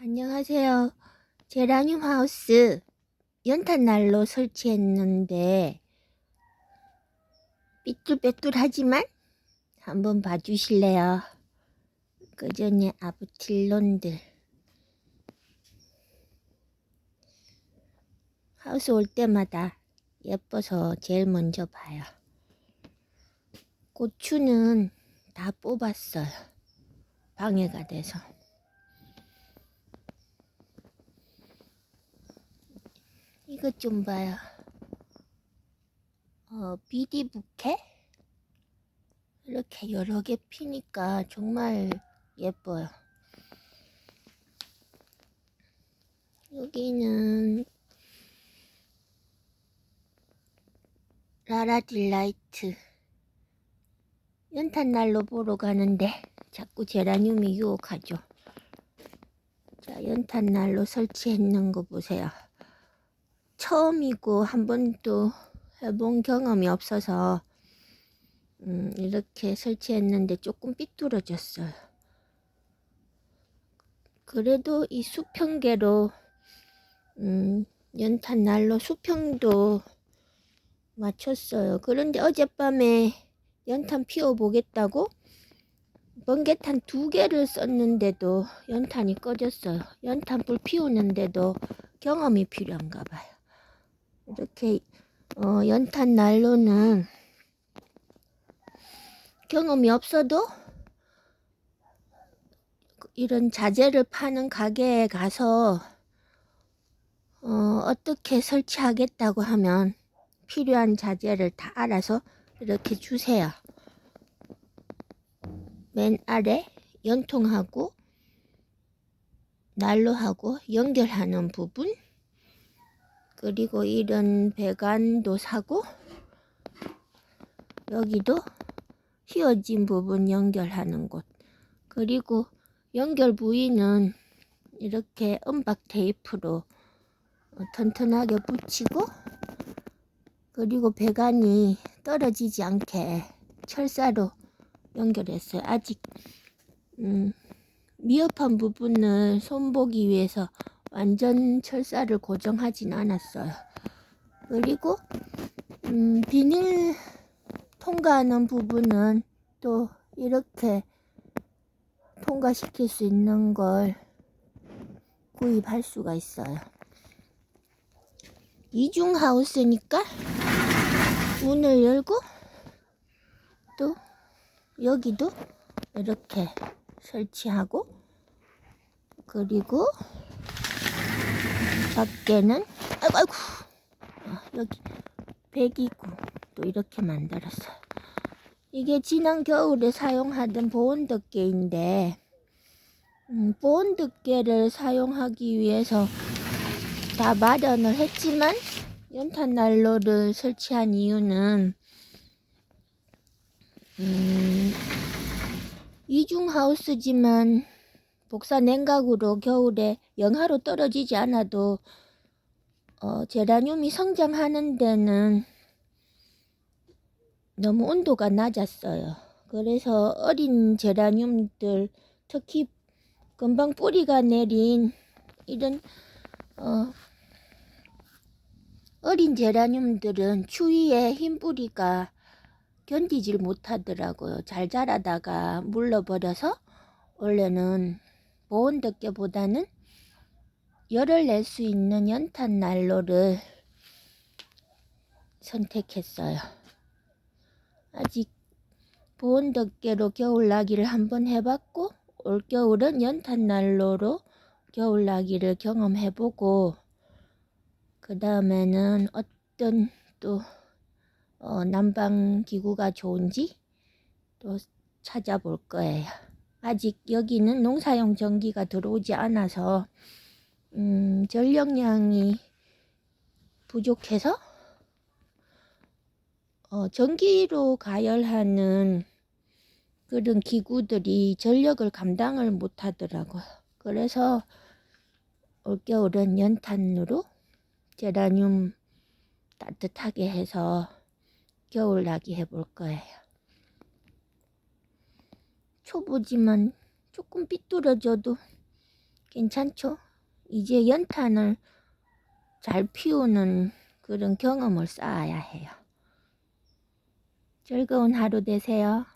안녕하세요. 제라늄 하우스 연탄난로 설치했는데 삐뚤빼뚤하지만 한번 봐주실래요? 그 전에 아부틸론들 하우스 올 때마다 예뻐서 제일 먼저 봐요. 고추는 다 뽑았어요. 방해가 돼서. 이것 좀 봐요. 어, 비디 부케? 이렇게 여러 개 피니까 정말 예뻐요. 여기는 라라 딜라이트 연탄난로 보러 가는데 자꾸 제라늄이 유혹하죠. 자, 연탄난로 설치했는 거 보세요. 처음이고 한 번도 해본 경험이 없어서 음, 이렇게 설치했는데 조금 삐뚤어졌어요. 그래도 이 수평계로 음, 연탄 난로 수평도 맞췄어요. 그런데 어젯밤에 연탄 피워 보겠다고 번개탄 두 개를 썼는데도 연탄이 꺼졌어요. 연탄 불 피우는데도 경험이 필요한가 봐요. 이렇게 어, 연탄 난로는 경험이 없어도 이런 자재를 파는 가게에 가서 어, 어떻게 설치하겠다고 하면 필요한 자재를 다 알아서 이렇게 주세요. 맨 아래 연통하고 난로하고 연결하는 부분 그리고 이런 배관도 사고 여기도 휘어진 부분 연결하는 곳 그리고 연결 부위는 이렇게 은박 테이프로 어, 튼튼하게 붙이고 그리고 배관이 떨어지지 않게 철사로 연결했어요. 아직 음, 미흡한 부분을 손보기 위해서 완전 철사를 고정하진 않았어요. 그리고 음, 비닐 통과하는 부분은 또 이렇게 통과시킬 수 있는 걸 구입할 수가 있어요. 이중 하우스니까 문을 열고 또 여기도 이렇게 설치하고 그리고 밖에는 아이고 아이고 아, 여기 배기구 또 이렇게 만들었어요. 이게 지난 겨울에 사용하던 보온덮개인데 음, 보온덮개를 사용하기 위해서 다 마련을 했지만 연탄 난로를 설치한 이유는 음, 이중 하우스지만 복사 냉각으로 겨울에 영하로 떨어지지 않아도 어, 제라늄이 성장하는 데는 너무 온도가 낮았어요. 그래서 어린 제라늄들 특히 금방 뿌리가 내린 이런 어, 어린 제라늄들은 추위에 흰 뿌리가 견디질 못하더라고요. 잘 자라다가 물러버려서 원래는 보온덮개보다는 열을 낼 수 있는 연탄 난로를 선택했어요. 아직 보온덮개로 겨울나기를 한번 해봤고 올겨울은 연탄 난로로 겨울나기를 경험해보고 그 다음에는 어떤 또 어, 난방 기구가 좋은지 또 찾아볼 거예요. 아직 여기는 농사용 전기가 들어오지 않아서 음, 전력량이 부족해서 어, 전기로 가열하는 그런 기구들이 전력을 감당을 못 하더라고요. 그래서 올겨울은 연탄으로 제라늄 따뜻하게 해서 겨울 나기 해볼 거예요. 초보지만 조금 삐뚤어져도 괜찮죠? 이제 연탄을 잘 피우는 그런 경험을 쌓아야 해요. 즐거운 하루 되세요.